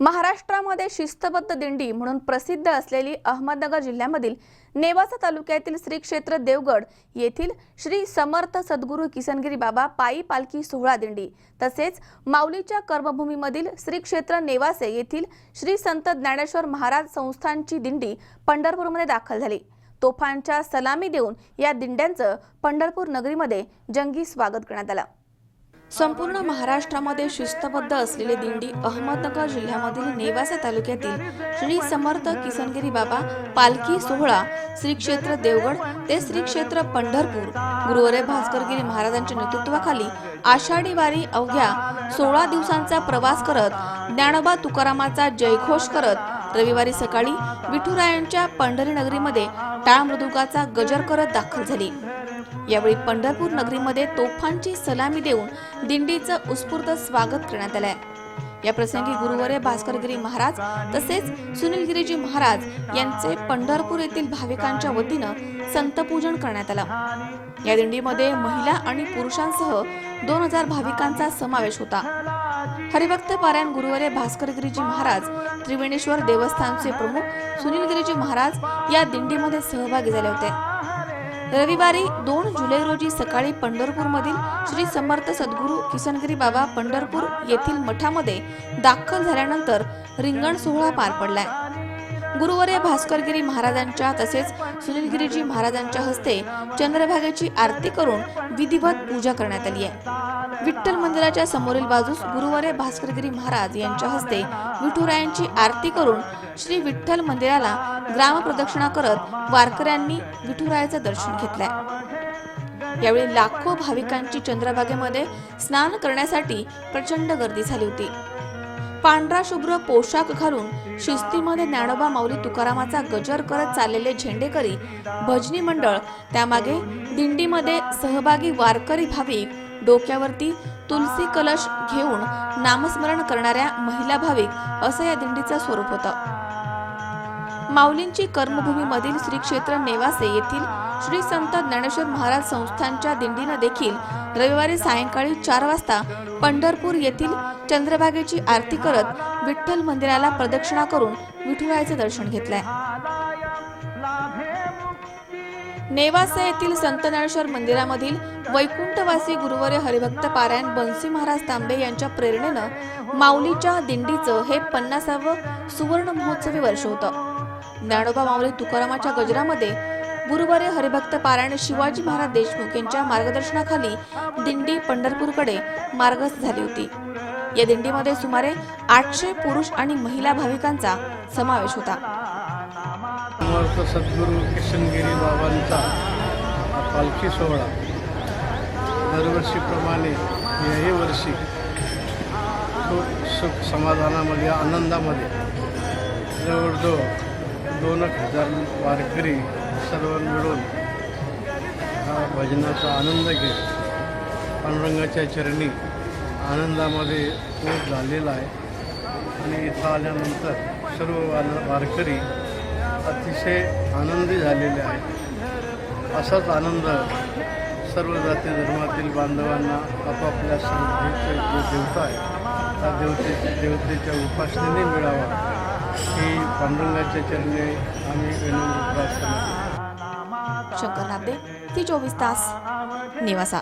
महाराष्ट्रामध्ये शिस्तबद्ध दिंडी म्हणून प्रसिद्ध असलेली अहमदनगर जिल्ह्यामधील नेवासा तालुक्यातील श्री क्षेत्र देवगड येथील श्री समर्थ सद्गुरू किसनगिरी बाबा पायी पालखी सोहळा दिंडी. तसेच माऊलीच्या कर्मभूमीमधील श्री क्षेत्र नेवासे येथील श्री संत ज्ञानेश्वर महाराज संस्थानची दिंडी पंढरपूरमध्ये दाखल झाली. तोफांच्या सलामी देऊन या दिंड्यांचं पंढरपूर नगरीमध्ये जंगी स्वागत करण्यात आलं. संपूर्ण महाराष्ट्रामध्ये शिस्तबद्ध असलेली दिंडी अहमदनगर जिल्ह्यामधील नेवासा तालुक्यातील श्री समर्थ किसनगिरी बाबा पालखी सोहळा श्री क्षेत्र देवगड ते श्री क्षेत्र पंढरपूर गुरुवारे भास्करगिरी महाराजांच्या नेतृत्वाखाली आषाढी वारी अवघ्या सोळा दिवसांचा प्रवास करत ज्ञानोबा तुकारामाचा जयघोष करत रविवारी सकाळी विठुरायांच्या पंढरी नगरीमध्ये टाळ मृदुकाचा गजर करत दाखल झाली. यावेळी पंढरपूर नगरीमध्ये तोफांची सलामी देऊन दिंडीचं उत्स्फूर्त स्वागत करण्यात आलंय. या प्रसंगी गुरुवारे भास्करगिरी महाराज तसेच सुनीलगिरीजी महाराज यांचे पंढरपूर येथील भाविकांच्या वतीनं संतपूजन करण्यात आलं. या दिंडीमध्ये महिला आणि पुरुषांसह दोन हजार भाविकांचा समावेश होता. हरिभक्त पारायण गुरुवारे भास्करगिरीजी महाराज त्रिवेणेश्वर देवस्थानचे प्रमुख सुनीलगिरीजी महाराज या दिंडीमध्ये सहभागी झाले होते. रविवारी दोन जुलै रोजी सकाळी पंढरपूरमधील श्री समर्थ सद्गुरू किसनगिरी बाबा पंढरपूर येथील मठामध्ये दाखल झाल्यानंतर रिंगण सोहळा पार पडलाय. गुरुवारी भास्करगिरी महाराजांच्या तसेच सुनीलगिरीजी महाराजांच्या हस्ते चंद्रभागेची आरती करून विधिवत पूजा करण्यात आली आहे. विठ्ठल मंदिराच्या समोरील बाजूस गुरुवारे भास्करगिरी महाराज यांच्या हस्ते विठुरायांची आरती करून श्री विठ्ठल मंदिराला ग्रामप्रदक्षिणा करत वारकऱ्यांनी विठुरायाचं दर्शन घेतलंय. यावेळी लाखो भाविकांची चंद्रभागेमध्ये स्नान करण्यासाठी प्रचंड गर्दी झाली होती. पांढरा शुभ्र पोशाख घालून शिस्तीमध्ये ज्ञानोबा माऊली तुकारामाचा गजर करत चाललेले झेंडेकरी भजनी मंडळ त्यामागे दिंडीमध्ये सहभागी वारकरी भाविक डोक्यावरती तुलसी कलश घेऊन नामस्मरण करणाऱ्या महिला भाविक असं या दिंडीचं स्वरूप होतं. माऊलींची कर्मभूमीमधील श्री क्षेत्र नेवासे येथील श्री संत ज्ञानेश्वर महाराज संस्थानच्या दिंडीनं देखील रविवारी सायंकाळी चार वाजता पंढरपूर येथील चंद्रभागेची आरती करत विठ्ठल मंदिराला प्रदक्षिणा करून विठुरायाचं दर्शन घेतलंय. नेवासा येथील संत ज्ञानेश्वर मंदिरामधील वैकुंठवासी गुरुवारी हरिभक्त पारायण बन्सी महाराज तांबे यांच्या प्रेरणेनं माऊलीच्या दिंडीचं हे पन्नासावं सुवर्ण महोत्सवी वर्ष होतं. ज्ञानोबा माऊली तुकारामाच्या गजरामध्ये गुरुवारी हरिभक्त पारायण शिवाजी महाराज देशमुख यांच्या मार्गदर्शनाखाली दिंडी पंढरपूरकडे मार्गस्थ झाली होती. या दिंडीमध्ये सुमारे आठशे पुरुष आणि महिला भाविकांचा समावेश होता. समर्थ सद्गुरू किशनगिरी बाबांचा पालखी सोहळा दरवर्षीप्रमाणे याही वर्षी खूप सुख समाधानामध्ये आनंदामध्ये जवळजवळ दोन एक हजार वारकरी सर्व मिळून हा भजनाचा आनंद घेत पांडुरंगाच्या चरणी आनंदामध्ये खूप झालेला आहे. आणि इथं आल्यानंतर सर्व वारकरी अतिशय आनंदी झालेले आहेत. असाच आनंद सर्व जाती धर्मातील बांधवांना आपापल्या श्रद्धेचे जे देवता आहे त्या देवतेच्या देवतेच्या उपासनेने मिळावा. ही पांडुरंगाच्या चरणी आम्ही विनम्र प्रार्थना शंकर नागदे ती चोवीस तास निवासा.